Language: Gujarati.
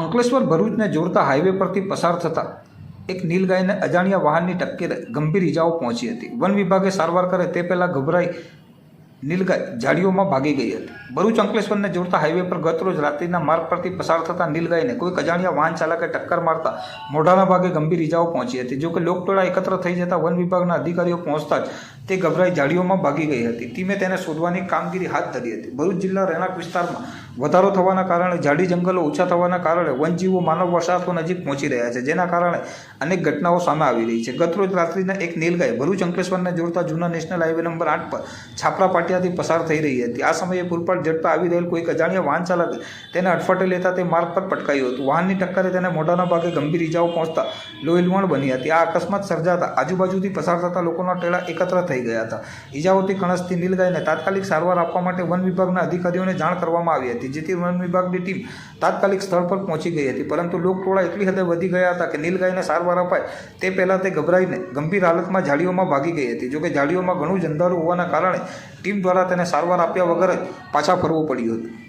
અંકલેશ્વર ભરૂચને જોડતા હાઈવે પરથી પસાર થતા એક નીલગાયને અજાણ્યા વાહનની ટક્કરે ગંભીર ઇજાઓ પહોંચી હતી. વન વિભાગે સારવાર કરે તે પહેલાં ગભરાઈ નીલગાય ઝાડીઓમાં ભાગી ગઈ હતી. ભરૂચ અંકલેશ્વરને જોડતા હાઈવે પર ગત રોજ રાત્રિના માર્ગ પરથી પસાર થતા નીલગાયને કોઈક અજાણ્યા વાહન ચાલકે ટક્કર મારતા મોઢાના ભાગે ગંભીર ઇજાઓ પહોંચી હતી. જોકે લોકટોળા એકત્ર થઈ જતા વન વિભાગના અધિકારીઓ પહોંચતા જ તે ગભરાઈ ઝાડીઓમાં ભાગી ગઈ હતી. ટીમે તેને શોધવાની કામગીરી હાથ ધરી હતી. ભરૂચ જિલ્લા રહેણાંક વિસ્તારમાં વધારો થવાના કારણે ઝાડી જંગલો ઓછા થવાના કારણે વનજીવો માનવ વસાહતો નજીક પહોંચી રહ્યા છે, જેના કારણે અનેક ઘટનાઓ સામે આવી રહી છે. ગતરોજ રાત્રિના એક નીલગાય ભરૂચ અંકલેશ્વરને જોડતા જૂના નેશનલ હાઈવે નંબર આઠ પર છાપરા પાટિયાથી પસાર થઈ રહી હતી. આ સમયે પૂરપાટ ઝડપા આવી રહેલ કોઈક અજાણ્યા વાહન ચાલકે તેને અટફટે લેતા તે માર્ગ પર પટકાયું હતું. વાહનની ટક્કરે તેને મોઢાના ભાગે ગંભીર ઇજાઓ પહોંચતા લોહીલવણ બની હતી. આ અકસ્માત સર્જાતા આજુબાજુથી પસાર થતા લોકોના ટેળા એકત્ર થઈ ગયા હતા. ઇજાઓથી કણસથી નીલગાયને તાત્કાલિક સારવાર આપવા માટે વન વિભાગના અધિકારીઓને જાણ કરવામાં આવી હતી. જેથી વન વિભાગની ટીમ તાત્કાલિક સ્થળ પર પહોંચી ગઈ હતી. પરંતુ લોકટોળા એટલી હદે વધી ગયા હતા કે નીલગાયને સારવાર અપાય તે પહેલાં તે ગભરાઈને ગંભીર હાલતમાં ઝાડીઓમાં ભાગી ગઈ હતી. જોકે ઝાડીઓમાં ઘણું જ અંધારું હોવાના કારણે ટીમ દ્વારા તેને સારવાર આપ્યા વગર પાછા ફરવું પડ્યું હતું.